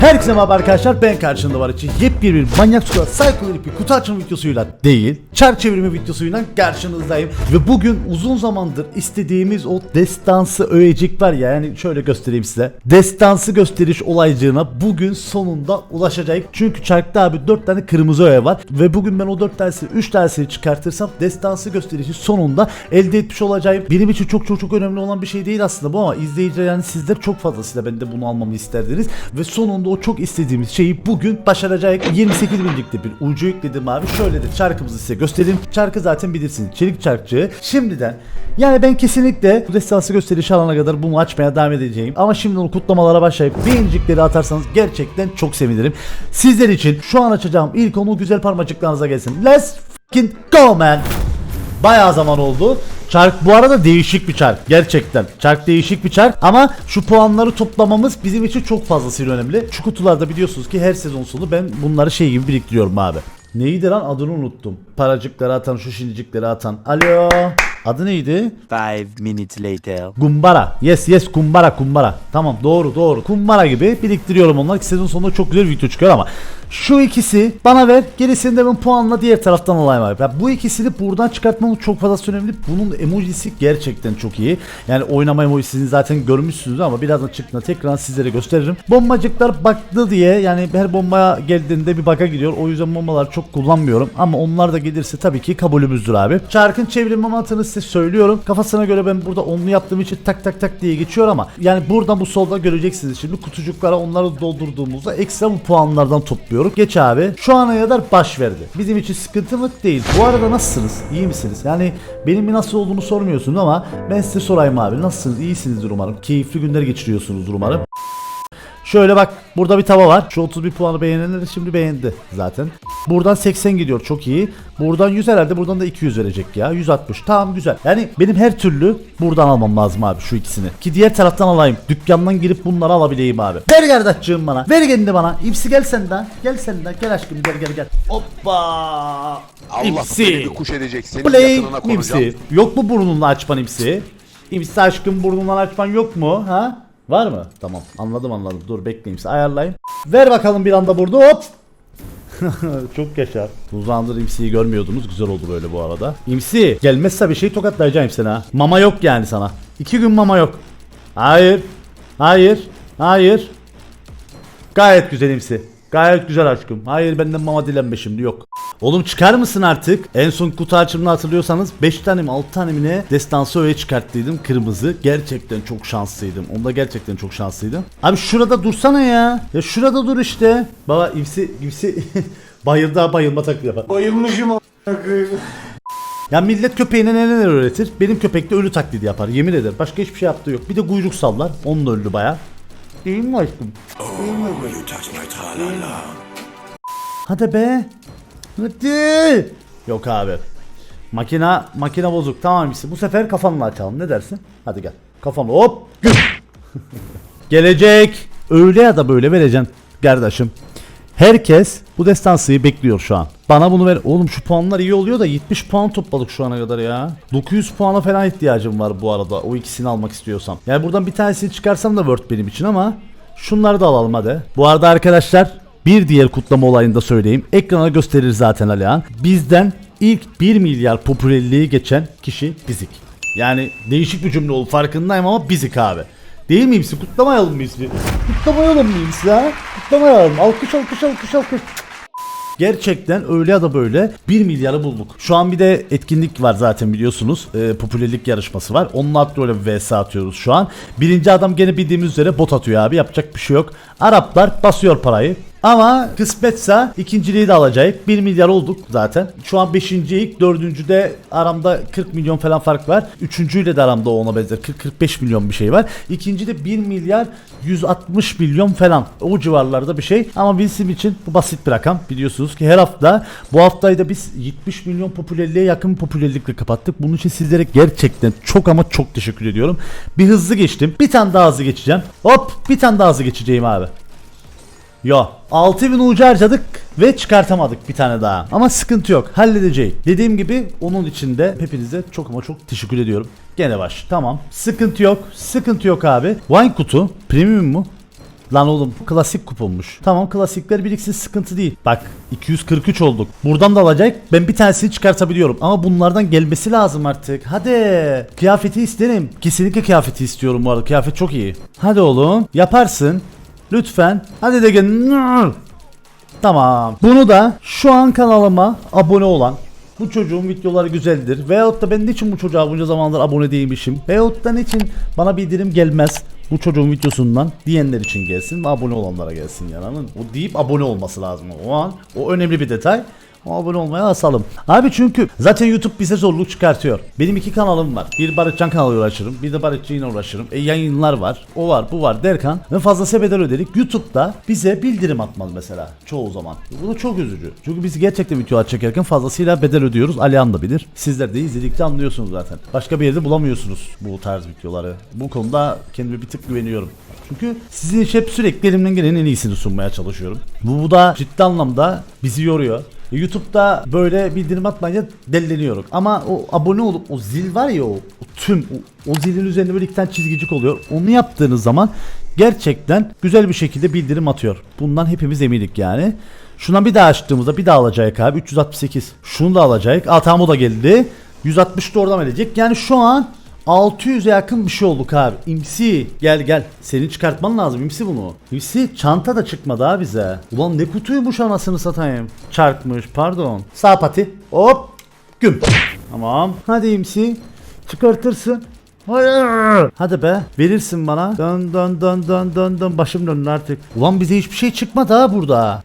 Herkese merhaba arkadaşlar ben karşında var için yepyeni bir manyak suda psikodelik bir kutu açma videosuyla değil çark çevirme videosuyla karşınızdayım. Ve bugün uzun zamandır istediğimiz o destansı öğecik var ya yani şöyle göstereyim size. Destansı gösteriş olaycığına bugün sonunda ulaşacağız çünkü çarkta abi 4 tane kırmızı öğe var. Ve bugün ben o 4 tanesini 3 tanesini çıkartırsam destansı gösterişi sonunda elde etmiş olacağım. Benim için çok çok çok önemli olan bir şey değil aslında bu ama izleyiciler yani sizler çok fazlasıyla ben de bunu almamı isterdiniz. Ve sonunda o çok istediğimiz şeyi bugün başaracağız 28 binlikte bir ucu yükledim abi. Şöyle de çarkımızı size göstereyim. Çarkı zaten bilirsiniz çelik çarkçığı şimdiden yani ben kesinlikle bu destansı gösterişi alana kadar bunu açmaya devam edeceğim. Ama şimdi onu kutlamalara başlayıp beğenicikleri atarsanız gerçekten çok sevinirim. Sizler için şu an açacağım ilk onu güzel parmacıklarınıza gelsin. Let's fucking go man Bayağı zaman oldu. Çark bu arada değişik bir çark. Gerçekten. Çark değişik bir çark ama şu puanları toplamamız bizim için çok fazlasıyla önemli. Şu kutularda biliyorsunuz ki her sezon sonu ben bunları şey gibi biriktiriyorum abi. Neydi lan adını unuttum. Paracıkları atan şu şinicikleri atan. Alo. Adı neydi? Five minutes later. Kumbara. Yes yes kumbara kumbara. Tamam doğru doğru. Kumbara gibi biriktiriyorum onları ki sezon sonunda çok güzel bir video çıkıyor ama şu ikisi bana ver gerisini de ben puanla diğer taraftan alayım abi. Ya bu ikisini buradan çıkartmamız çok fazla önemli. Bunun emojisi gerçekten çok iyi. Yani oynama emojisini zaten görmüşsünüz ama birazdan çıktığında tekrar sizlere gösteririm. Bombacıklar baktı diye yani her bombaya geldiğinde bir baka gidiyor. O yüzden bombalar çok kullanmıyorum ama onlar da gelirse tabii ki kabulümüzdür abi. Çarkın çevrim mantığını size söylüyorum. Kafasına göre ben burada onlu yaptığım için tak tak tak diye geçiyor ama yani buradan bu solda göreceksiniz şimdi kutucuklara onları doldurduğumuzda ekstra bu puanlardan topluyorum. Geç abi. Şu ana kadar baş verdi. Bizim için sıkıntı mı? Değil. Bu arada nasılsınız? İyi misiniz? Yani benim bir nasıl olduğumu sormuyorsunuz ama ben size sorayım abi. Nasılsınız? İyisinizdir umarım. Keyifli günler geçiriyorsunuzdur umarım. Şöyle bak burada bir tava var. Şu 31 puanı beğenenler şimdi beğendi zaten. Buradan 80 gidiyor çok iyi. Buradan 100 herhalde buradan da 200 verecek ya. 160 tamam güzel. Yani benim her türlü buradan almam lazım abi şu ikisini. Ki diğer taraftan alayım. Dükkandan girip bunları alabileyim abi. Ver kardeşciğim bana. Ver kendini bana. İpsi gel sen de. Gel sen de. Gel aşkım gel gel gel. Hoppa. Allah İpsi. kuş edecek. Senin Play imsi. Yok mu burnunla açman imsi? İmsi aşkım burnundan açman yok mu? Ha? Var mı? Tamam anladım anladım. Dur bekle imsi ayarlayayım. Ver bakalım bir anda burada hop. Çok yaşa. Uzun zamandır imsiyi görmüyordunuz. Güzel oldu böyle bu arada. İmsi gelmezse bir şey tokatlayacağım seni ha. Mama yok yani sana. İki gün mama yok. Hayır. Hayır. Hayır. Gayet güzel imsi. Gayet güzel aşkım. Hayır benden mama dilenme şimdi yok. Oğlum çıkar mısın artık? En son kutu açımını hatırlıyorsanız 5 tane mi 6 tane mi ne destansı öğe çıkarttıydım kırmızı. Gerçekten çok şanslıydım. Onda gerçekten çok şanslıydım. Abi şurada dursana ya. Ya şurada dur işte. Baba imsi imsi bayıldı bayılma taklidi yapar. Bayılmışım Ya millet köpeğine neler öğretir? Benim köpek de ölü taklidi yapar yemin ederim. Başka hiçbir şey yaptığı yok. Bir de kuyruk sallar. Onun da öldü baya. Değil mi aşkım? Değil mi? Değil mi? Hadi be. Hadi. Yok abi. Makina makina bozuk. Tamam işte. Bu sefer kafanla açalım. Ne dersin? Hadi gel. Kafanla hop. Gelecek. Öyle ya da böyle vereceksin kardeşim. Herkes bu destansıyı bekliyor şu an. Bana bunu ver. Oğlum şu puanlar iyi oluyor da 70 puan topladık şu ana kadar ya. 900 puana falan ihtiyacım var bu arada. O ikisini almak istiyorsam. Yani buradan bir tanesini çıkarsam da Word benim için ama şunları da alalım hadi. Bu arada arkadaşlar bir diğer kutlama olayını da söyleyeyim. Ekrana gösterir zaten Alihan. Bizden ilk 1 milyar popülerliği geçen kişi bizik. Yani değişik bir cümle oldu farkındayım ama bizik abi. Değil miyim siz? Kutlamayalım mıyız bir? Kutlamayalım mıyız ya? Kutlamayalım. Alkış alkış alkış alkış. Gerçekten öyle ya da böyle 1 milyarı bulduk. Şu an bir de etkinlik var zaten biliyorsunuz. Ee, popülerlik yarışması var. Onun adlı öyle bir vs atıyoruz şu an. Birinci adam gene bildiğimiz üzere bot atıyor abi. Yapacak bir şey yok. Araplar basıyor parayı. Ama kısmetse ikinciliği de alacağız. 1 milyar olduk zaten. Şu an 5. ilk, 4. de aramda 40 milyon falan fark var. Üçüncüyle de aramda ona benzer 40-45 milyon bir şey var. İkinci de 1 milyar 160 milyon falan. O civarlarda bir şey. Ama bizim için bu basit bir rakam. Biliyorsunuz ki her hafta bu haftayı da biz 70 milyon popülerliğe yakın popülerlikle kapattık. Bunun için sizlere gerçekten çok ama çok teşekkür ediyorum. Bir hızlı geçtim. Bir tane daha hızlı geçeceğim. Hop bir tane daha hızlı geçeceğim abi. Yo 6000 ucu harcadık ve çıkartamadık bir tane daha. Ama sıkıntı yok halledeceğiz. Dediğim gibi onun için de hepinize çok ama çok teşekkür ediyorum. Gene baş tamam sıkıntı yok sıkıntı yok abi. Wine kutu premium mu? Lan oğlum klasik kuponmuş. Tamam klasikler biriksin sıkıntı değil. Bak 243 olduk. Buradan da alacak. Ben bir tanesini çıkartabiliyorum. Ama bunlardan gelmesi lazım artık. Hadi. Kıyafeti isterim. Kesinlikle kıyafeti istiyorum bu arada. Kıyafet çok iyi. Hadi oğlum. Yaparsın. Lütfen. Hadi de gel. Tamam. Bunu da şu an kanalıma abone olan bu çocuğun videoları güzeldir. Veyahut da ben niçin bu çocuğa bunca zamandır abone değilmişim. Veyahut da niçin bana bildirim gelmez bu çocuğun videosundan diyenler için gelsin ve abone olanlara gelsin yani. O deyip abone olması lazım o an. O önemli bir detay. Abone olmaya asalım. Abi çünkü zaten YouTube bize zorluk çıkartıyor. Benim iki kanalım var. Bir Barışcan kanalıyla uğraşırım. Bir de Barışçı yine uğraşırım. E yayınlar var. O var bu var derken ve fazla bedel ödedik. YouTube'da bize bildirim atmaz mesela. Çoğu zaman. Bu da çok üzücü. Çünkü biz gerçekten videolar çekerken fazlasıyla bedel ödüyoruz. Alihan da bilir. Sizler de izledikçe anlıyorsunuz zaten. Başka bir yerde bulamıyorsunuz bu tarz videoları. Bu konuda kendime bir tık güveniyorum. Çünkü sizin için hep sürekli elimden gelenin en iyisini sunmaya çalışıyorum. Bu, bu da ciddi anlamda bizi yoruyor. YouTube'da böyle bildirim atmayınca delileniyorum. Ama o abone olup o zil var ya o, o tüm o, o zilin üzerinde böyle iki tane çizgicik oluyor. Onu yaptığınız zaman gerçekten güzel bir şekilde bildirim atıyor. Bundan hepimiz eminik yani. Şuna bir daha açtığımızda bir daha alacak abi 368. Şunu da alacak. Aa tamam o da geldi. 160 da oradan verecek. Yani şu an 600'e yakın bir şey olduk abi. İmsi gel gel. Seni çıkartman lazım İmsi bunu. İmsi çanta da çıkmadı ha bize. Ulan ne kutuymuş anasını satayım. Çarpmış pardon. Sağ pati. Hop. Güm. Tamam. Hadi İmsi. Çıkartırsın. Hayır. Hadi be. Verirsin bana. Dön dön dön dön dön dön. Başım döndü artık. Ulan bize hiçbir şey çıkmadı ha burada.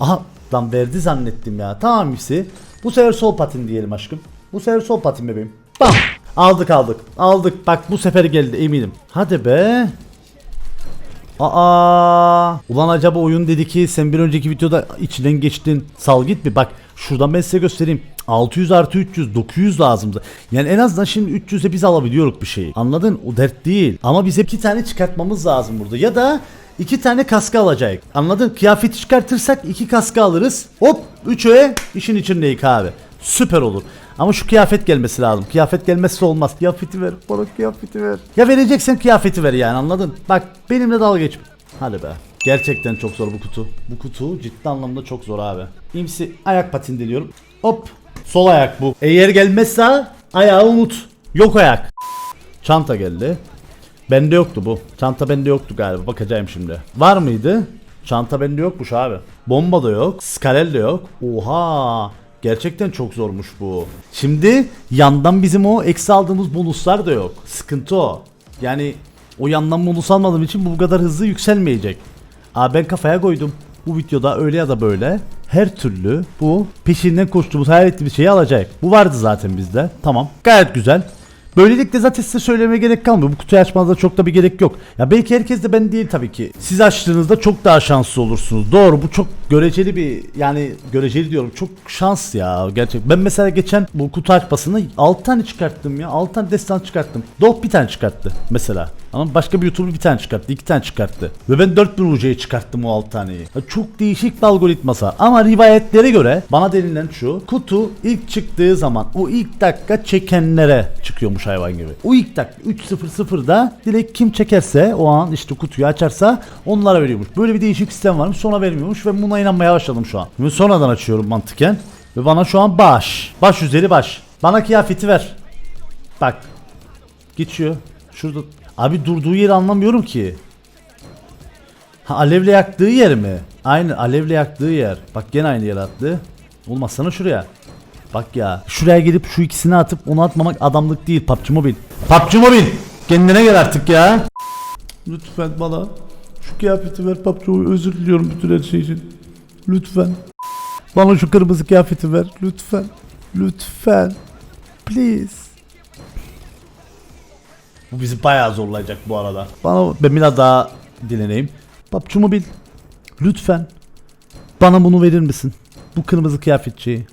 Aha lan verdi zannettim ya. Tamam İmsi. Bu sefer sol patin diyelim aşkım. Bu sefer sol patin bebeğim. Bam. Aldık aldık. Aldık. Bak bu sefer geldi eminim. Hadi be. Aa, ulan acaba oyun dedi ki sen bir önceki videoda içinden geçtin. Sal git bir bak. Şuradan ben size göstereyim. 600 artı 300 900 lazımdı. Yani en azından şimdi 300'e biz alabiliyoruz bir şeyi. Anladın? O dert değil. Ama bize iki tane çıkartmamız lazım burada. Ya da iki tane kaska alacak. Anladın? Kıyafeti çıkartırsak iki kaska alırız. Hop 3'e işin içindeyiz abi. Süper olur. Ama şu kıyafet gelmesi lazım. Kıyafet gelmezse olmaz. Kıyafeti ver. Bana kıyafeti ver. Ya vereceksen kıyafeti ver yani anladın? Bak benimle dalga geçme. Hadi be. Gerçekten çok zor bu kutu. Bu kutu ciddi anlamda çok zor abi. İmsi ayak patin deniyorum. Hop. Sol ayak bu. Eğer gelmezse ayağı unut. Yok ayak. Çanta geldi. Bende yoktu bu. Çanta bende yoktu galiba. Bakacağım şimdi. Var mıydı? Çanta bende yokmuş abi. Bomba da yok. Skarel de yok. Oha. Gerçekten çok zormuş bu. Şimdi yandan bizim o eksi aldığımız bonuslar da yok. Sıkıntı o. Yani o yandan bonus almadığım için bu kadar hızlı yükselmeyecek. Aa ben kafaya koydum. Bu videoda öyle ya da böyle her türlü bu peşinden koştuğumuz hayal ettiğimiz şeyi alacak. Bu vardı zaten bizde. Tamam. Gayet güzel. Böylelikle zaten size söylemeye gerek kalmıyor. Bu kutuyu açmanıza çok da bir gerek yok. Ya belki herkes de ben değil tabii ki. Siz açtığınızda çok daha şanslı olursunuz. Doğru bu çok göreceli bir yani göreceli diyorum. Çok şans ya gerçek. Ben mesela geçen bu kutu açmasını 6 tane çıkarttım ya. 6 tane destan çıkarttım. Dog bir tane çıkarttı mesela. Ama başka bir YouTuber bir tane çıkarttı, iki tane çıkarttı. Ve ben 4000 UC'ye çıkarttım o 6 taneyi. Ya Çok değişik bir algoritması. Ama rivayetlere göre bana denilen şu. Kutu ilk çıktığı zaman o ilk dakika çekenlere çıkıyormuş hayvan gibi. O ilk dakika 3.00'da direkt kim çekerse o an işte kutuyu açarsa onlara veriyormuş. Böyle bir değişik sistem varmış sonra vermiyormuş ve buna inanmaya başladım şu an. Ve sonradan açıyorum mantıken. Ve bana şu an baş. Baş üzeri baş. Bana kıyafeti ver. Bak. Geçiyor. Şurada. Abi durduğu yeri anlamıyorum ki. Ha alevle yaktığı yer mi? Aynı alevle yaktığı yer. Bak gene aynı yere attı. Olmazsana şuraya. Bak ya. Şuraya gelip şu ikisini atıp onu atmamak adamlık değil. PUBG Mobile. PUBG Mobile. Kendine gel artık ya. Lütfen bana şu kıyafeti ver PUBG Mobile. Özür diliyorum bütün her şey için. Lütfen. Bana şu kırmızı kıyafeti ver. Lütfen. Lütfen. Please. Bu bizi bayağı zorlayacak bu arada. Bana ben biraz daha dileneyim. PUBG Mobile. Lütfen. Bana bunu verir misin? Bu kırmızı kıyafetçiyi.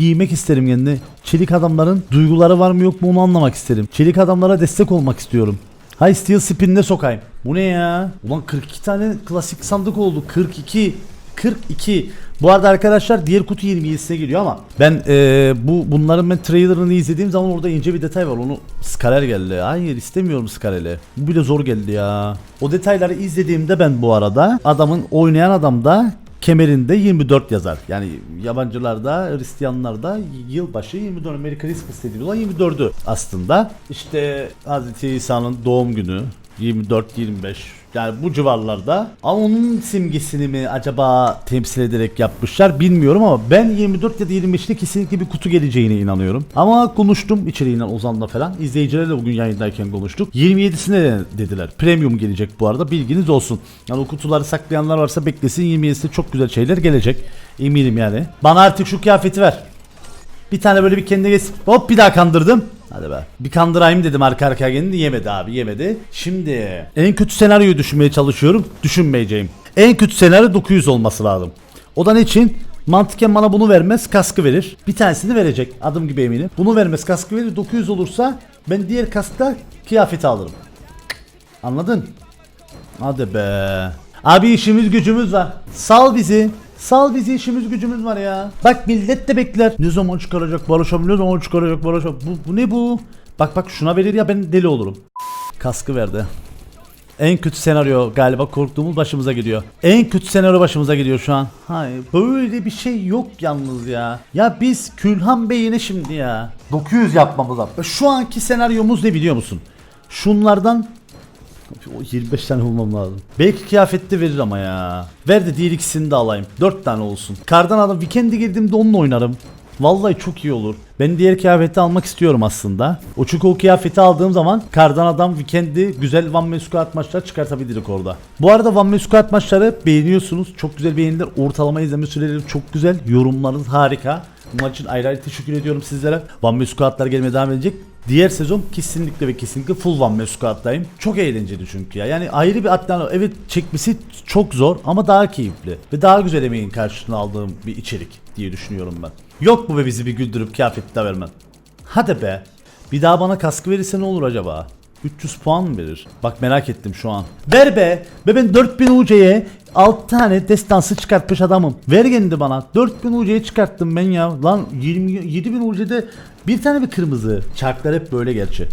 Giymek isterim kendini. Çelik adamların duyguları var mı yok mu onu anlamak isterim. Çelik adamlara destek olmak istiyorum. Hay Steel Spin'de sokayım. Bu ne ya? Ulan 42 tane klasik sandık oldu. 42. 42. Bu arada arkadaşlar diğer kutu 27'sine geliyor ama ben eee, bu bunların ben trailerını izlediğim zaman orada ince bir detay var. Onu skaler geldi. Hayır istemiyorum skareli. Bu bile zor geldi ya. O detayları izlediğimde ben bu arada adamın oynayan adam da kemerinde 24 yazar. Yani yabancılarda, Hristiyanlarda yılbaşı 24 Merry Christmas dediğimiz olan 24'ü aslında. İşte Hz. İsa'nın doğum günü 24-25 yani bu civarlarda ama onun simgesini mi acaba temsil ederek yapmışlar bilmiyorum ama ben 24 ya da 25'te kesinlikle bir kutu geleceğine inanıyorum. Ama konuştum içeriğinden Ozan'la falan. İzleyicilerle bugün yayındayken konuştuk. 27'sine de dediler. Premium gelecek bu arada bilginiz olsun. Yani o kutuları saklayanlar varsa beklesin 27'sinde çok güzel şeyler gelecek. Eminim yani. Bana artık şu kıyafeti ver. Bir tane böyle bir kendine geç. Hop bir daha kandırdım. Hadi be. Bir kandırayım dedim arka arkaya geldi yemedi abi yemedi. Şimdi en kötü senaryoyu düşünmeye çalışıyorum. Düşünmeyeceğim. En kötü senaryo 900 olması lazım. O da ne için? Mantıken bana bunu vermez kaskı verir. Bir tanesini verecek adım gibi eminim. Bunu vermez kaskı verir 900 olursa ben diğer kaskta kıyafeti alırım. Anladın? Hadi be. Abi işimiz gücümüz var. Sal bizi. Sal bizi işimiz gücümüz var ya. Bak millet de bekler. Ne zaman çıkaracak Barışam ne zaman çıkaracak Barışam. Bu, bu ne bu? Bak bak şuna verir ya ben deli olurum. Kaskı verdi. En kötü senaryo galiba korktuğumuz başımıza geliyor. En kötü senaryo başımıza geliyor şu an. Hayır böyle bir şey yok yalnız ya. Ya biz Külhan Bey'ine şimdi ya. 900 yapmamız lazım. Şu anki senaryomuz ne biliyor musun? Şunlardan o 25 tane bulmam lazım. Belki kıyafette verir ama ya. Ver de diğer ikisini de alayım. 4 tane olsun. Kardan adam weekend'e girdiğimde onunla oynarım. Vallahi çok iyi olur. Ben diğer kıyafeti almak istiyorum aslında. O çünkü o kıyafeti aldığım zaman kardan adam weekend'i güzel Man Squad maçlar çıkartabiliriz orada. Bu arada Man Squad maçları beğeniyorsunuz. Çok güzel beğeniler. Ortalama izleme süreleri çok güzel. Yorumlarınız harika. Bunlar için ayrı ayrı teşekkür ediyorum sizlere. Man Squad'lar gelmeye devam edecek. Diğer sezon kesinlikle ve kesinlikle full One Man Squad'dayım. Çok eğlenceli çünkü ya. Yani ayrı bir atlan evet çekmesi çok zor ama daha keyifli. Ve daha güzel emeğin karşılığını aldığım bir içerik diye düşünüyorum ben. Yok mu be bizi bir güldürüp kıyafet de vermen? Hadi be. Bir daha bana kaskı verirse ne olur acaba? 300 puan mı verir? Bak merak ettim şu an. Ver be. Be ben 4000 UC'ye 6 tane destansı çıkartmış adamım. Ver kendi bana. 4000 UC'ye çıkarttım ben ya. Lan 20 7000 UC'de bir tane bir kırmızı. Çarklar hep böyle gerçi.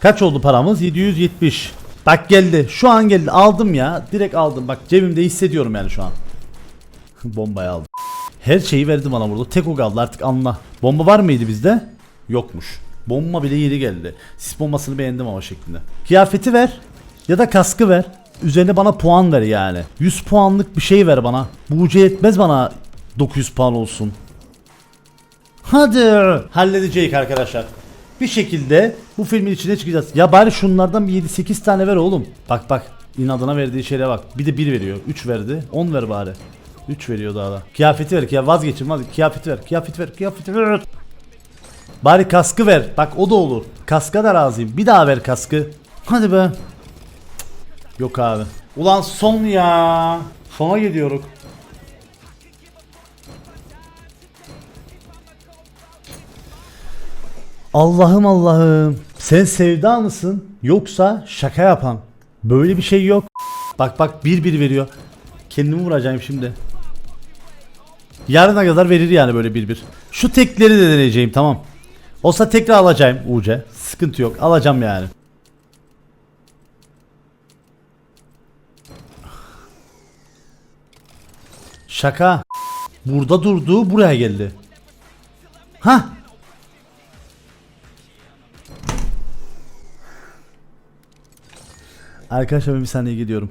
Kaç oldu paramız? 770. Bak geldi. Şu an geldi. Aldım ya. Direkt aldım. Bak cebimde hissediyorum yani şu an. Bombayı aldım. Her şeyi verdi bana burada. Tek o kaldı artık anla. Bomba var mıydı bizde? Yokmuş. Bomba bile yeri geldi. Sis bombasını beğendim ama şeklinde. Kıyafeti ver. Ya da kaskı ver. Üzerine bana puan ver yani. 100 puanlık bir şey ver bana. Bu ucu yetmez bana 900 puan olsun. Hadi. Halledecek arkadaşlar. Bir şekilde bu filmin içine çıkacağız. Ya bari şunlardan bir 7-8 tane ver oğlum. Bak bak. inadına verdiği şeye bak. Bir de 1 veriyor. 3 verdi. 10 ver bari. 3 veriyor daha da. Kıyafeti ver. Ya vazgeçin vazgeçin. Kıyafeti ver. Kıyafeti ver. Kıyafeti ver. Bari kaskı ver. Bak o da olur. Kaska da razıyım. Bir daha ver kaskı. Hadi be. Yok abi. Ulan son ya. Sona gidiyoruz. Allah'ım Allah'ım. Sen sevda mısın? Yoksa şaka yapan. Böyle bir şey yok. Bak bak bir bir veriyor. Kendimi vuracağım şimdi. Yarına kadar verir yani böyle bir bir. Şu tekleri de deneyeceğim tamam. Olsa tekrar alacağım UC. Sıkıntı yok. Alacağım yani. Şaka. Burada durdu, buraya geldi. Ha? Arkadaşlar bir saniye gidiyorum.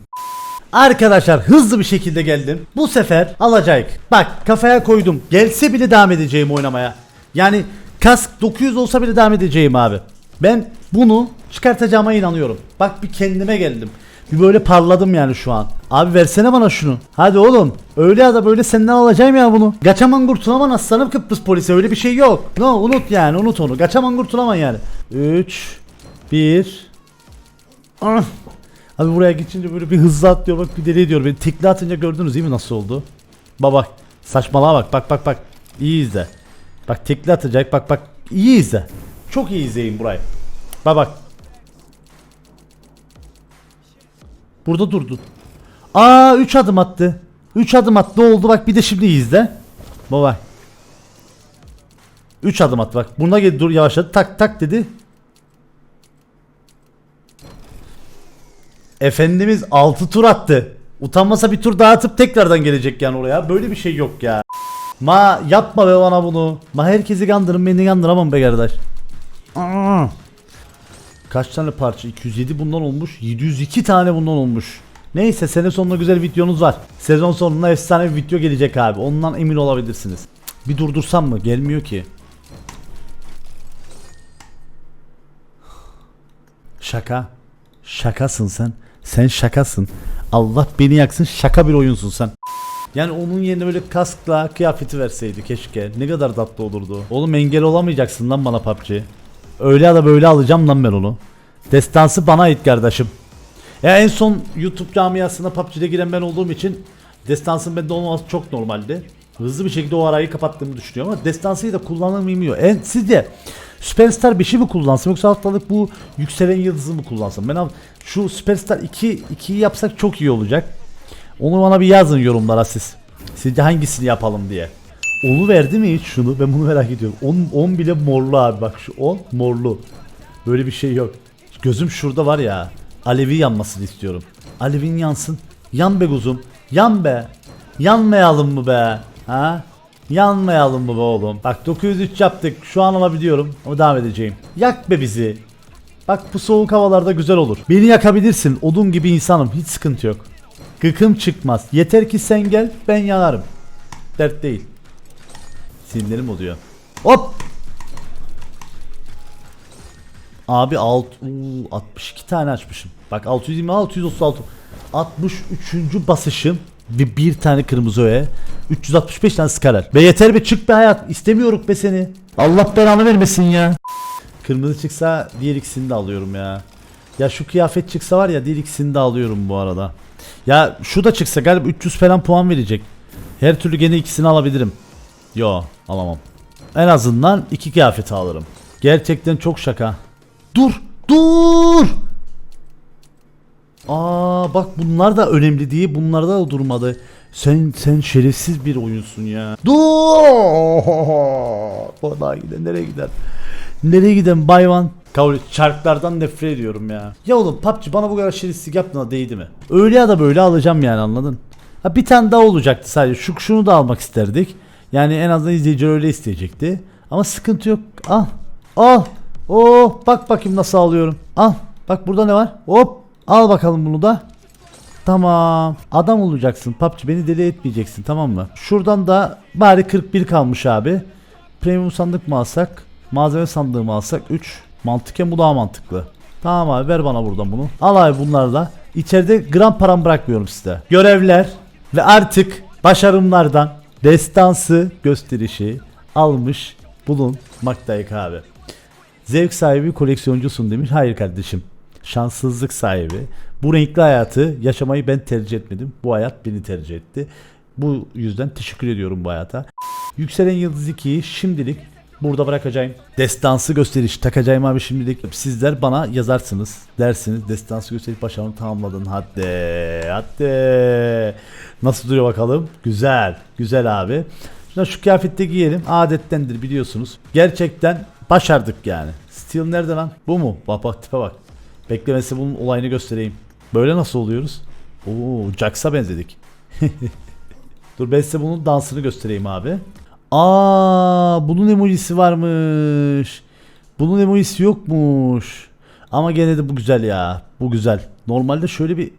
Arkadaşlar hızlı bir şekilde geldim. Bu sefer alacak. Bak kafaya koydum. Gelse bile devam edeceğim oynamaya. Yani kask 900 olsa bile devam edeceğim abi. Ben bunu çıkartacağıma inanıyorum. Bak bir kendime geldim. Bir böyle parladım yani şu an. Abi versene bana şunu. Hadi oğlum. Öyle ya da böyle senden alacağım ya bunu. Kaçaman kurtulaman aslanım Kıbrıs polisi öyle bir şey yok. No unut yani unut onu. Kaçaman kurtulaman yani. 3 1 Ah. Abi buraya geçince böyle bir hızlı atlıyor bak bir deli ediyor. Beni tekli atınca gördünüz değil mi nasıl oldu? Bak bak saçmalığa bak bak bak bak. İyi izle. Bak tekli atacak bak bak. İyi izle. Çok iyi izleyin burayı. Bak bak. Burada durdu. Aa 3 adım attı. 3 adım attı oldu bak bir de şimdi izle. Baba. 3 adım attı bak. Buna gel dur yavaşladı. Tak tak dedi. Efendimiz 6 tur attı. Utanmasa bir tur daha atıp tekrardan gelecek yani oraya. Böyle bir şey yok ya. Ma yapma be bana bunu. Ma herkesi kandırın beni kandıramam be kardeş. Aa. Kaç tane parça? 207 bundan olmuş. 702 tane bundan olmuş. Neyse sene sonunda güzel videonuz var. Sezon sonunda efsane bir video gelecek abi. Ondan emin olabilirsiniz. Bir durdursam mı? Gelmiyor ki. Şaka. Şakasın sen. Sen şakasın. Allah beni yaksın şaka bir oyunsun sen. Yani onun yerine böyle kaskla kıyafeti verseydi keşke. Ne kadar tatlı olurdu. Oğlum engel olamayacaksın lan bana PUBG. Öyle ya da böyle alacağım lan ben onu. Destansı bana ait kardeşim. Ya en son YouTube camiasına PUBG'de giren ben olduğum için Destansın bende olmaması çok normaldi. Hızlı bir şekilde o arayı kapattığımı düşünüyorum ama Destansı'yı da kullanılmıyor. En sizce Superstar 5'i mi kullansam yoksa haftalık bu yükselen yıldızı mı kullansam? Ben şu Superstar 2 2'yi yapsak çok iyi olacak. Onu bana bir yazın yorumlara siz. Sizce hangisini yapalım diye. Onu verdi mi hiç şunu? Ben bunu merak ediyorum. 10 10 bile morlu abi bak şu 10 morlu. Böyle bir şey yok. Gözüm şurada var ya. Alevi yanmasını istiyorum. Alevin yansın. Yan be kuzum. Yan be. Yanmayalım mı be? Ha? Yanmayalım mı be oğlum? Bak 903 yaptık. Şu an alabiliyorum. Ama devam edeceğim. Yak be bizi. Bak bu soğuk havalarda güzel olur. Beni yakabilirsin. Odun gibi insanım. Hiç sıkıntı yok. Gıkım çıkmaz. Yeter ki sen gel ben yanarım. Dert değil. Sinirlerim oluyor. Hop! Abi alt uu, 62 tane açmışım. Bak 620 636. 63. basışım ve bir tane kırmızı öğe. 365 tane skaler. Be yeter be çık be hayat. İstemiyorum be seni. Allah belanı vermesin ya. Kırmızı çıksa diğer ikisini de alıyorum ya. Ya şu kıyafet çıksa var ya diğer ikisini de alıyorum bu arada. Ya şu da çıksa galiba 300 falan puan verecek. Her türlü gene ikisini alabilirim. Yo alamam. En azından iki kıyafeti alırım. Gerçekten çok şaka. Dur dur. Aa bak bunlar da önemli değil. Bunlarda da durmadı. Sen sen şerefsiz bir oyunsun ya. Dur. Bana gider nereye gider? Nereye giden bayvan? Et. Çarklardan nefret ediyorum ya. Ya oğlum PUBG bana bu kadar şerefsizlik yaptığına değdi mi? Öyle ya da böyle alacağım yani anladın? Ha bir tane daha olacaktı sadece. Şu şunu da almak isterdik. Yani en azından izleyici öyle isteyecekti. Ama sıkıntı yok. Al. Al. Oo bak bakayım nasıl alıyorum. Al. Bak burada ne var? Hop. Al bakalım bunu da. Tamam. Adam olacaksın. PUBG beni deli etmeyeceksin tamam mı? Şuradan da bari 41 kalmış abi. Premium sandık mı alsak? Malzeme sandığı mı alsak? 3. Mantıken bu daha mantıklı. Tamam abi ver bana buradan bunu. Al abi bunları da. İçeride gram param bırakmıyorum size. Görevler ve artık başarımlardan destansı gösterişi almış bulunmaktayız abi. Zevk sahibi koleksiyoncusun demiş. Hayır kardeşim. Şanssızlık sahibi. Bu renkli hayatı yaşamayı ben tercih etmedim. Bu hayat beni tercih etti. Bu yüzden teşekkür ediyorum bu hayata. Yükselen Yıldız 2'yi şimdilik burada bırakacağım. Destansı gösteriş takacağım abi şimdilik. Sizler bana yazarsınız. Dersiniz destansı gösteriş başarını tamamladın. Hadi. Hadi. Nasıl duruyor bakalım? Güzel. Güzel abi. Şimdi şu kıyafette giyelim. Adettendir biliyorsunuz. Gerçekten başardık yani. Steel nerede lan? Bu mu? Bak bak tipe bak. Beklemesi bunun olayını göstereyim. Böyle nasıl oluyoruz? Oo, Jax'a benzedik. Dur ben size bunun dansını göstereyim abi. Aa, bunun emojisi varmış. Bunun emojisi yokmuş. Ama gene de bu güzel ya. Bu güzel. Normalde şöyle bir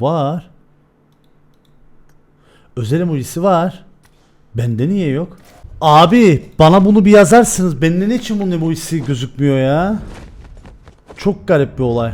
var. Özel emojisi var. Bende niye yok? Abi bana bunu bir yazarsınız. Bende ne için bunun emojisi gözükmüyor ya? Çok garip bir olay.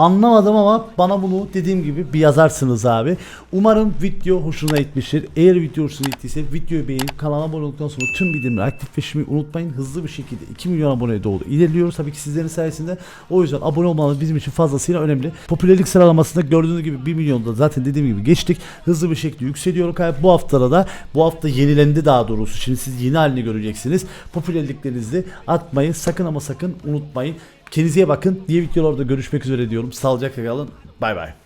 Anlamadım ama bana bunu dediğim gibi bir yazarsınız abi. Umarım video hoşuna gitmiştir. Eğer video hoşuna gittiyse videoyu beğenip kanala abone olduktan sonra tüm bildirimleri aktifleşmeyi unutmayın. Hızlı bir şekilde 2 milyon aboneye doğru ilerliyoruz. Tabii ki sizlerin sayesinde. O yüzden abone olmanız bizim için fazlasıyla önemli. Popülerlik sıralamasında gördüğünüz gibi 1 milyonda zaten dediğim gibi geçtik. Hızlı bir şekilde yükseliyor. Bu haftada da bu hafta yenilendi daha doğrusu. Şimdi siz yeni halini göreceksiniz. Popülerliklerinizi atmayı sakın ama sakın unutmayın. Kendinize bakın. Diğer videolarda görüşmek üzere diyorum. Sağlıcakla kalın. Bay bay.